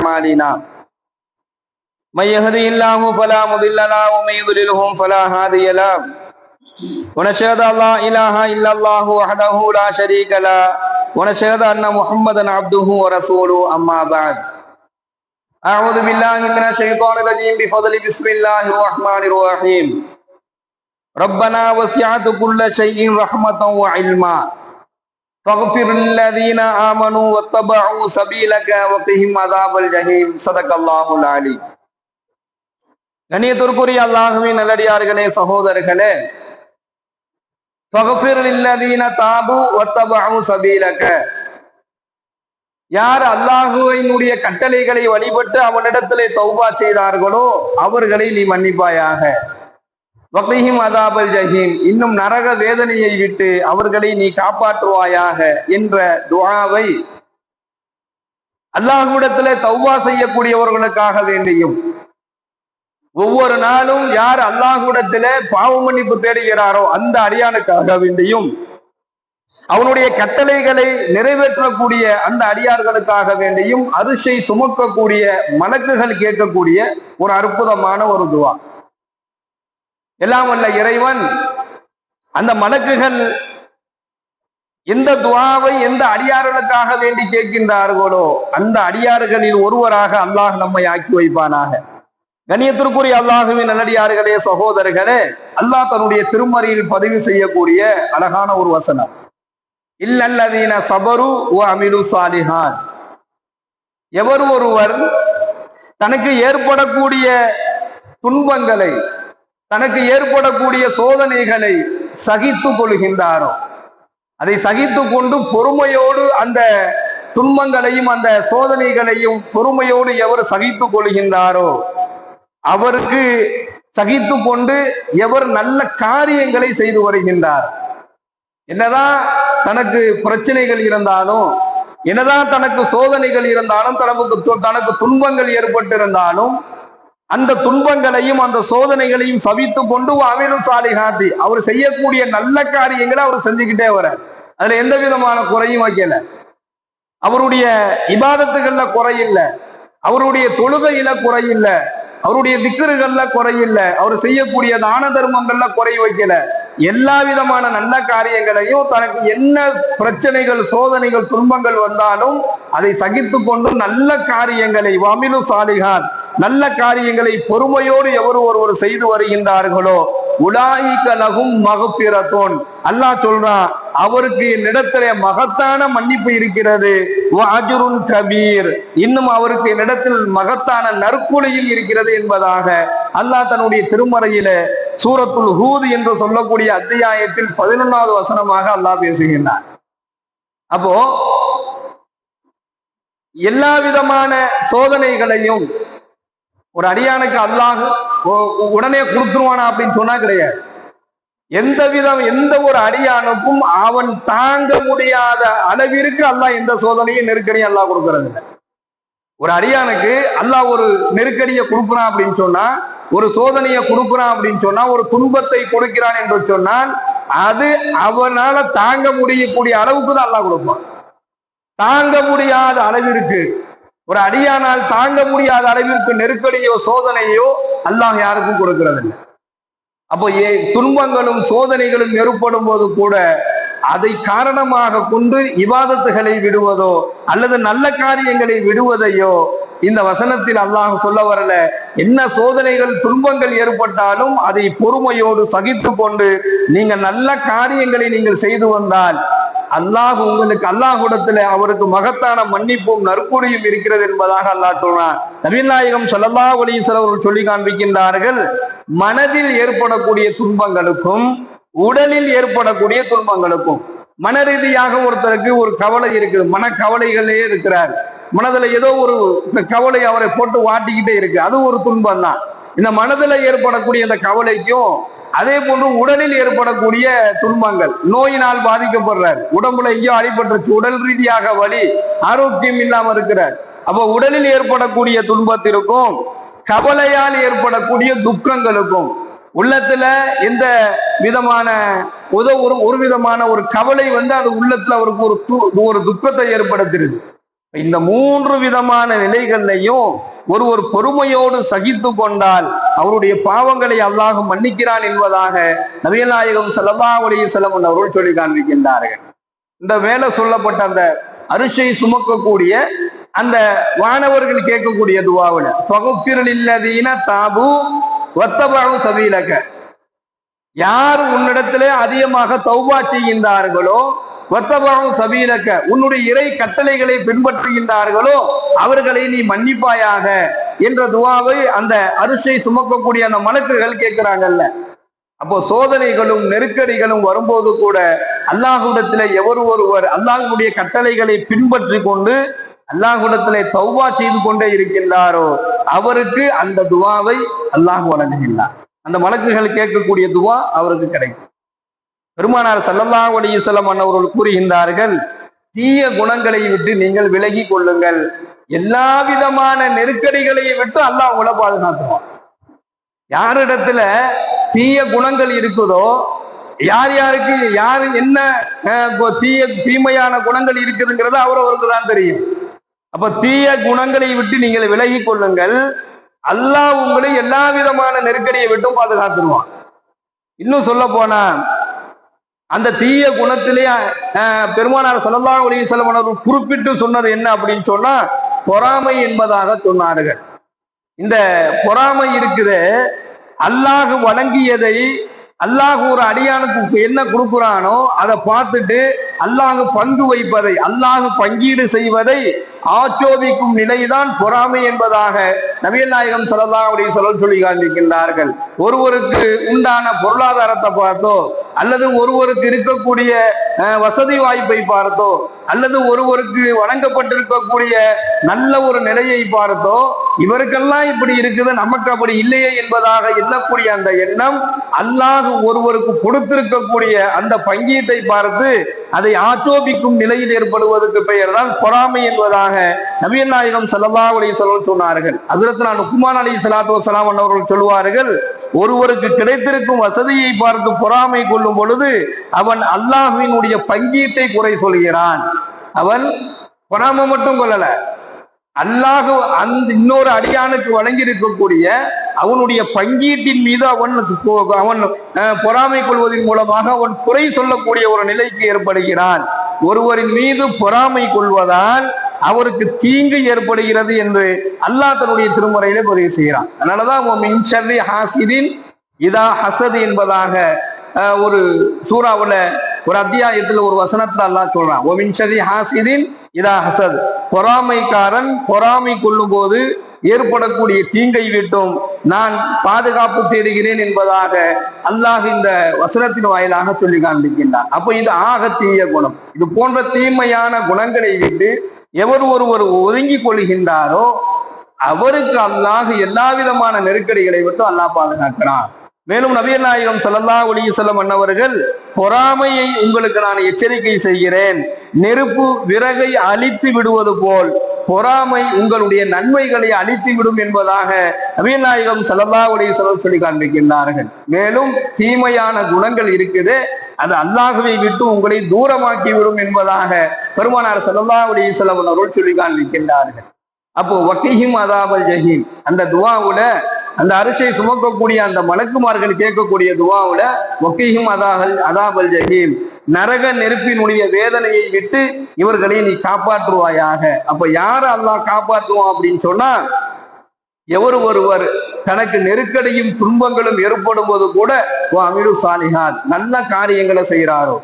أعمالنا. من يهدي الله فلا مضل له ومن يضللهم فلا هادي له. ونشهد أن لا إله إلا الله وحده لا شريك له ونشهد أن محمدا عبده ورسوله أما بعد. أعوذ بالله من الشيطان الرجيم بفضل بسم الله الرحمن الرحيم. ربنا وسعت كل شيء رحمة وعلما. فاغفر للذين آمنوا واتبعوا سبيلك وقهم عذاب الجحيم صدق الله العليم கண்ணியத்திற்குரிய அல்லாஹுவின் நல்லடியார்களே சகோதரர்களே ஃபக்ஃபிர் லில்லதீன தாபு வத்தபஉ சபீலக யார் அல்லாஹுவினுடைய கட்டளைகளை வழிபட்டு அவனிடத்திலே தௌபா செய்தார்களோ அவர்களை நீ மன்னிப்பாயாக வக்லிஹிம் அதாபல் ஜஹீம். இன்னும் நரக வேதனையை விட்டு அவர்களை நீ காப்பாற்றுவாயாக என்ற துவாவை அல்லாஹ்விடத்திலே தௌவா செய்யக்கூடியவர்களுக்காக வேண்டியும். ஒவ்வொரு நாளும் யார் அல்லாஹ்விடத்திலே பாவ மன்னிப்பு தேடுகிறாரோ அந்த அடியானுக்காக வேண்டியும். அவனுடைய கட்டளைகளை நிறைவேற்றக்கூடிய அந்த அடியார்களுக்காக வேண்டியும். அரிசை சுமக்கக்கூடிய மலக்குகள் கேட்கக்கூடிய ஒரு அற்புதமான ஒரு துவா. எல்லாம் வல்ல இறைவன். அந்த மலக்குகள் எந்த துவாவை எந்த அடியார்களுக்காக வேண்டி கேட்கின்றார்களோ அந்த அடியார்களில் ஒருவராக அல்லாஹ் நம்மை ஆக்கி வைப்பானாக. கண்ணியத்திற்குரிய அல்லாஹுவின் நல்லடியார்களே சகோதரர்களே அல்லாஹ் தன்னுடைய திருமறையில் பதிவு செய்யக்கூடிய அழகான ஒரு வசனம். இல்லல்லதீன சபரு ஓ அமிலு சாலிஹான். எவர் ஒருவர் தனக்கு ஏற்படக்கூடிய துன்பங்களை தனக்கு ஏற்படக்கூடிய சோதனைகளை சகித்து கொள்கின்றாரோ? அதை சகித்து கொண்டு பொறுமையோடு அந்த துன்பங்களையும் அந்த சோதனைகளையும் பொறுமையோடு எவர் சகித்து கொள்கின்றாரோ? அவருக்கு சகித்து கொண்டு எவர் நல்ல காரியங்களை செய்து வருகின்றார். என்னதான் தனக்கு பிரச்சனைகள் இருந்தாலும் என்னதான் தனக்கு சோதனைகள் இருந்தாலும் தனக்கு தனக்கு துன்பங்கள் ஏற்பட்டிருந்தாலும் அந்த துன்பங்களையும் அந்த சோதனைகளையும் சவித்து கொண்டு அமிலும் சாலிகாத்தி அவர் செய்யக்கூடிய நல்ல காரியங்களை அவர் செஞ்சுக்கிட்டே வர அதுல எந்த விதமான குறையும் வைக்கல. அவருடைய இபாதத்துகள்ல குறையில்லை. அவருடைய தொழுகையில குறையில்ல. அவருடைய திக்கருகள்ல குறையில்ல. அவர் செய்யக்கூடிய தான தர்மங்கள்ல குறை வைக்கல. எல்லா விதமான நல்ல காரியங்களையும் தனக்கு என்ன பிரச்சனைகள் சோதனைகள் துன்பங்கள் வந்தாலும் அதை சகித்து கொண்டு நல்ல காரியங்களை வமிலு சாலிகான் நல்ல காரியங்களை பொறுமையோடு எவர் ஒருவர் செய்து வருகின்றார்களோ உலாயிக்க லகும் மகப்பிரத்தோன் அல்லாஹ் சொல்றான் அவருக்கு என்னிடத்துல மகத்தான மன்னிப்பு இருக்கிறது. அஜுருன் கபீர். இன்னும் அவருக்கு என்னிடத்தில் மகத்தான நற்கொலையில் இருக்கிறது என்பதாக அல்லாஹ் தன்னுடைய திருமறையில சூரத்துல் ஹூது என்று சொல்லக்கூடிய அத்தியாயத்தில் பதினொன்னாவது வசனமாக அல்லாஹ் பேசுகின்றார் அப்போ எல்லா விதமான சோதனைகளையும் ஒரு அடியானுக்கு அல்லாஹ் உடனே கொடுத்துருவானா அப்படின்னு சொன்னா கிடையாது. எந்த விதம் எந்த ஒரு அடியானுக்கும் அவன் தாங்க முடியாத அளவிற்கு அல்லாஹ் எந்த சோதனையும் நெருக்கடியும் அல்லாஹ் கொடுக்கறது இல்லை ஒரு அடியானுக்கு அல்லாஹ் ஒரு நெருக்கடியை கொடுக்குறான் அப்படின்னு சொன்னா ஒரு சோதனையை கொடுக்குறான் அப்படின்னு சொன்னா ஒரு துன்பத்தை கொடுக்கிறான் என்று சொன்னால் அது அவனால தாங்க முடியக்கூடிய அளவுக்கு தான் அல்லாஹ் கொடுப்பான். தாங்க முடியாத அளவிற்கு ஒரு அடியானால் தாங்க முடியாத அளவிற்கு நெருக்கடியோ சோதனையோ அல்லாஹ் யாருக்கும் கொடுக்கிறதில்லை. அப்போ ஏ துன்பங்களும் சோதனைகளும் ஏற்படும் போது கூட அதை காரணமாக கொண்டு இவாதத்துகளை விடுவதோ அல்லது நல்ல காரியங்களை விடுவதையோ இந்த வசனத்தில் அல்லாஹ் சொல்ல வரல. என்ன சோதனைகள் துன்பங்கள் ஏற்பட்டாலும் அதை பொறுமையோடு சகித்து கொண்டு நீங்கள் நல்ல காரியங்களை நீங்கள் செய்து வந்தால் அல்லாஹ் உங்களுக்கு அல்லாஹ் கூடத்துல அவருக்கு மகத்தான மன்னிப்பும் நற்கூலியும் இருக்கிறது என்பதாக அல்லாஹ் சொல்றான். நவீநாயகம் சொல்லல்லா ஒளிசல் அவர்கள் சொல்லி காண்பிக்கின்றார்கள் மனதில் ஏற்படக்கூடிய துன்பங்களுக்கும் உடலில் ஏற்படக்கூடிய துன்பங்களுக்கும் மன ரீதியாக ஒருத்தருக்கு ஒரு கவலை இருக்குது மனக்கவலைகளே இருக்கிறார். மனதுல ஏதோ ஒரு கவலை அவரை போட்டு வாட்டிக்கிட்டே இருக்கு. அது ஒரு துன்பம் தான் இந்த மனதுல ஏற்படக்கூடிய இந்த கவலைக்கும் அதே போன்று உடலில் ஏற்படக்கூடிய துன்பங்கள் நோயினால் பாதிக்கப்படுறார். உடம்புல எங்கேயோ அடிபட்டுருச்சு உடல் ரீதியாக வலி ஆரோக்கியம் இல்லாம இருக்கிறார். அப்ப உடலில் ஏற்படக்கூடிய துன்பத்திற்கும் கவலையால் ஏற்படக்கூடிய துக்கங்களுக்கும் உள்ளத்துல எந்த விதமான உதவு ஒரு ஒரு விதமான ஒரு கவலை வந்து அது உள்ளத்துல அவருக்கு ஒரு து- ஒரு துக்கத்தை ஏற்படுத்துறது. இந்த மூன்று விதமான நிலைகள்லையும் ஒரு ஒரு பொறுமையோடு சகித்து கொண்டால் அவருடைய பாவங்களை அல்லாஹ் மன்னிக்கிறான் என்பதாக நவீநாயகம் செல்லல்லா உடைய செல்லம் அவர்கள் சொல்லி காண்பிக்கின்றார்கள். இந்த வேலை சொல்லப்பட்ட அந்த அரிசை சுமக்கக்கூடிய அந்த வானவர்கள் கேட்கக்கூடிய துவாவுல ஃபகுஃபிருலில்லதீன தாபு ஒத்தபாவு சபீலக. யார் உன்னிடத்திலே அதிகமாக தௌபா செய்கின்றார்களோ வத்தபாவும் சபீலக்க உன்னுடைய இறை கட்டளைகளை பின்பற்றுகின்றார்களோ அவர்களை நீ மன்னிப்பாயாக என்ற துவாவை அந்த அரிசை சுமக்கக்கூடிய அந்த மலக்குகள் கேட்கிறாங்கல்ல. அப்போ சோதனைகளும் நெருக்கடிகளும் வரும்போது கூட அல்லாஹுடத்துல எவர் ஒருவர் அல்லாஹுடைய கட்டளைகளை பின்பற்றி கொண்டு அல்லாஹுடத்துல தௌபா செய்து கொண்டே இருக்கின்றாரோ அவருக்கு அந்த துவாவை அல்லாஹ் வழங்குகின்றார். அந்த மலக்குகள் கேட்கக்கூடிய துவா அவருக்கு கிடைக்கும். பெருமானார் ஸல்லல்லாஹு அலைஹி வஸல்லம் அன்னவர்கள் கூறுகின்றார்கள் தீய குணங்களை விட்டு நீங்கள் விலகி கொள்ளுங்கள். எல்லா விதமான நெருக்கடிகளையும் விட்டு அல்லாஹ் உங்களை பாதுகாத்துவான். யாரிடத்துல தீய குணங்கள் இருக்குதோ யார் யாருக்கு யாரு என்ன இப்போ தீய தீமையான குணங்கள் இருக்குதுங்கிறது அவரவருக்கு தான் தெரியும். அப்ப தீய குணங்களை விட்டு நீங்கள் விலகி கொள்ளுங்கள். அல்லாஹ் உங்களை எல்லா விதமான நெருக்கடியை விட்டும் பாதுகாத்துருவான். இன்னும் சொல்ல போனா அந்த தீய குணத்திலே பெருமானார் ஸல்லல்லாஹு அலைஹி வஸல்லம் குறிப்பிட்டு சொன்னது என்ன அப்படின்னு சொன்னா பொறாமை என்பதாக சொன்னார்கள். இந்த பொறாமை இருக்குது அல்லாஹ் வழங்கியதை அல்லாஹ் ஒரு அடியானுக்கு என்ன கொடுக்குறானோ அதை பார்த்துட்டு அல்லாஹ் பங்கு வைப்பதை அல்லாஹ் பங்கீடு செய்வதை ஆட்சோபிக்கும் நிலைதான் பொறாமை என்பதாக நவீன நாயகம் ஸல்லல்லாஹு அலைஹி சொல்லி காண்பிக்கின்றார்கள். ஒருவருக்கு உண்டான பொருளாதாரத்தை பார்த்தோ அல்லது ஒருவருக்கு இருக்கக்கூடிய வசதி வாய்ப்பை பார்த்தோ அல்லது ஒருவருக்கு வழங்கப்பட்டிருக்கக்கூடிய நல்ல ஒரு நிலையை பார்த்தோ இவருக்கெல்லாம் இப்படி இருக்குது நமக்கு அப்படி இல்லையே என்பதாக எண்ணக்கூடிய அந்த எண்ணம் அல்லாஹ் ஒருவருக்கு கொடுத்திருக்கக்கூடிய அந்த பங்கீட்டை பார்த்து அதை ஆட்சோபிக்கும் நிலையில் ஏற்படுவதற்கு பெயர் தான் பொறாமை என்பதாக நவீன நாயகம் ஸல்லல்லாஹு அலைஹி சொன்னார்கள். ஹஜ்ரத் நான் உக்குமான் அலி சலாத்து வசலாம் அவர்கள் சொல்வார்கள் ஒருவருக்கு கிடைத்திருக்கும் வசதியை பார்த்து பொறாமை கொள்ளும் பொழுது அவன் அல்லாஹினுடைய பங்கீட்டை குறை சொல்கிறான். அவன் பொறாமை மட்டும் கொள்ளல. அல்லாஹ் அந்த இன்னொரு அடியானுக்கு வழங்கி இருக்கக்கூடிய அவனுடைய பங்கீட்டின் மீது அவன் அவன் அஹ், பொறாமை கொள்வதன் மூலமாக அவன் குறை சொல்லக்கூடிய ஒரு நிலைக்கு ஏற்படுகிறான். ஒருவரின் மீது பொறாமை கொள்வதால் அவருக்கு தீங்கு ஏற்படுகிறது என்று அல்லாஹ் தன்னுடைய திருமுறையிலே பதிவு செய்கிறான். அதனாலதான் ஷர்ரி ஹாசிதின் இதா ஹசது என்பதாக ஒரு சூறாவுல ஒரு அத்தியாயத்துல ஒரு வசனத்தை அல்லாஹ் சொல்றான். "வ மின் ஷர்ரி ஹாசிதின் இதா ஹசத். பொறாமைக்காரன் பொறாமை கொள்ளும் போது ஏற்படக்கூடிய தீங்கை விட்டும். நான் பாதுகாப்பு தேடுகிறேன் என்பதாக அல்லாஹ் இந்த வசனத்தின் வாயிலாக சொல்லி காண்பிக்கின்றான். அப்ப இது ஆக தீய குணம். இது போன்ற தீமையான குணங்களை விட்டு எவர் ஒருவர் ஒதுங்கி கொள்கின்றாரோ அவருக்கு அல்லாஹ் எல்லா விதமான நெருக்கடிகளை விட்டு அல்லாஹ் பாதுகாக்கிறான். மேலும் நபிகள் நாயகம் சல்லல்லா ஒலிசல்லம் அன்னவர்கள் பொறாமையை உங்களுக்கு நான் எச்சரிக்கை செய்கிறேன். நெருப்பு விறகை அழித்து விடுவது போல் பொறாமை உங்களுடைய நன்மைகளை அழித்து விடும் என்பதாக நபிகள் நாயகம் சல்லல்லா ஒலிசல்லம் சொல்லி காண்பிக்கின்றார்கள். மேலும் தீமையான குணங்கள் இருக்குது அது அல்லாஹுவை விட்டு உங்களை தூரமாக்கி விடும் என்பதாக பெருமானார் சல்லல்லா ஒலிசல்லம் அவர்கள் சொல்லி காண்பிக்கின்றார்கள். அப்போ வக்கீஹிம் அதாபல் ஜஹீம் அந்த துவாவுல அந்த அரிசியை சுமக்கக்கூடிய அந்த மலக்குமார்கள் கேட்கக்கூடிய துவாவில் வக்கீஹிம் அதாகல் அதாபல் ஜஹீம். நரக நெருப்பினுடைய வேதனையை விட்டு இவர்களை நீ காப்பாற்றுவாயாக. அப்ப யார் அல்லாஹ் காப்பாற்றுவான் அப்படின்னு சொன்னா எவர் ஒருவர் தனக்கு நெருக்கடியும் துன்பங்களும் ஏற்படும் போது கூட ஓ அமிரு சாலிஹான் நல்ல காரியங்களை செய்கிறாரோ.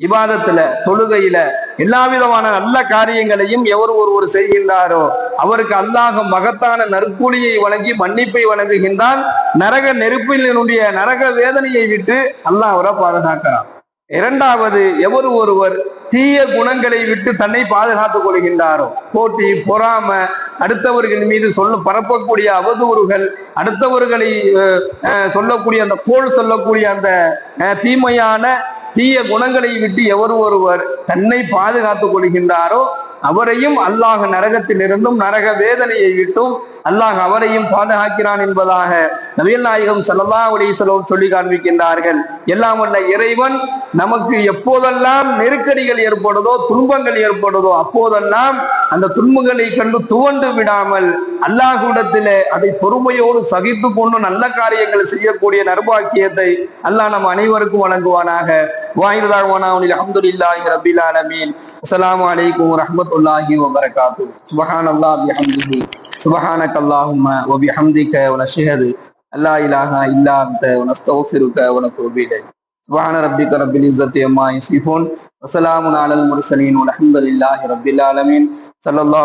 இவாதத்துல தொழுகையில எல்லா விதமான நல்ல காரியங்களையும் எவர் ஒருவர் செய்கின்றாரோ அவருக்கு அல்லாஹ் மகத்தான நற்கூலியை வழங்கி மன்னிப்பை வழங்குகின்றான். நரக நெருப்பினுடைய நரக வேதனையை விட்டு அல்லாஹ் அவரை பாதுகாக்கிறான். இரண்டாவது எவர் ஒருவர் தீய குணங்களை விட்டு தன்னை பாதுகாத்துக் கொள்கின்றாரோ போட்டி பொறாம அடுத்தவர்கள் மீது சொல்ல பரப்பக்கூடிய அவதூறுகள் அடுத்தவர்களை சொல்லக்கூடிய அந்த கோல் சொல்லக்கூடிய அந்த தீமையான தீய குணங்களை விட்டு எவர் ஒருவர் தன்னை பாதுகாத்துக் கொள்கின்றாரோ அவரையும் அல்லாஹ் நரகத்திலிருந்தும் நரக வேதனையை விட்டும் அல்லாஹ் அவரையும் பாதுகாக்கிறான் என்பதாக நவீன நாயகம் சல்லா அலிசலம் சொல்லி காண்பிக்கின்றார்கள். எல்லாம் வல்ல இறைவன் நமக்கு எப்போதெல்லாம் நெருக்கடிகள் ஏற்படுதோ துன்பங்கள் ஏற்படுதோ அப்போதெல்லாம் அந்த துன்பங்களை கண்டு துவண்டு விடாமல் அல்லாஹுடத்திலே அதை பொறுமையோடு சகித்து கொண்டு நல்ல காரியங்களை செய்யக்கூடிய நர்பாக்கியத்தை அல்லாஹ் நம் அனைவருக்கும் வழங்குவானாக. வாயிரதாகவானா அலமதுல்லாஹி ரபில் ஆலமீன். அஸ்லாம் அலைக்கும் வரமத்துல்லாஹி வபரகாத்து சுபஹான் அல்லாஹ் سبحانك اللهم وبحمدك ونشهد لا إله إلا أنت ونستغفرك ونتوب إليك سبحان ربك رب العزة عما يصفون وسلام على المرسلين والحمد لله رب العالمين صلى الله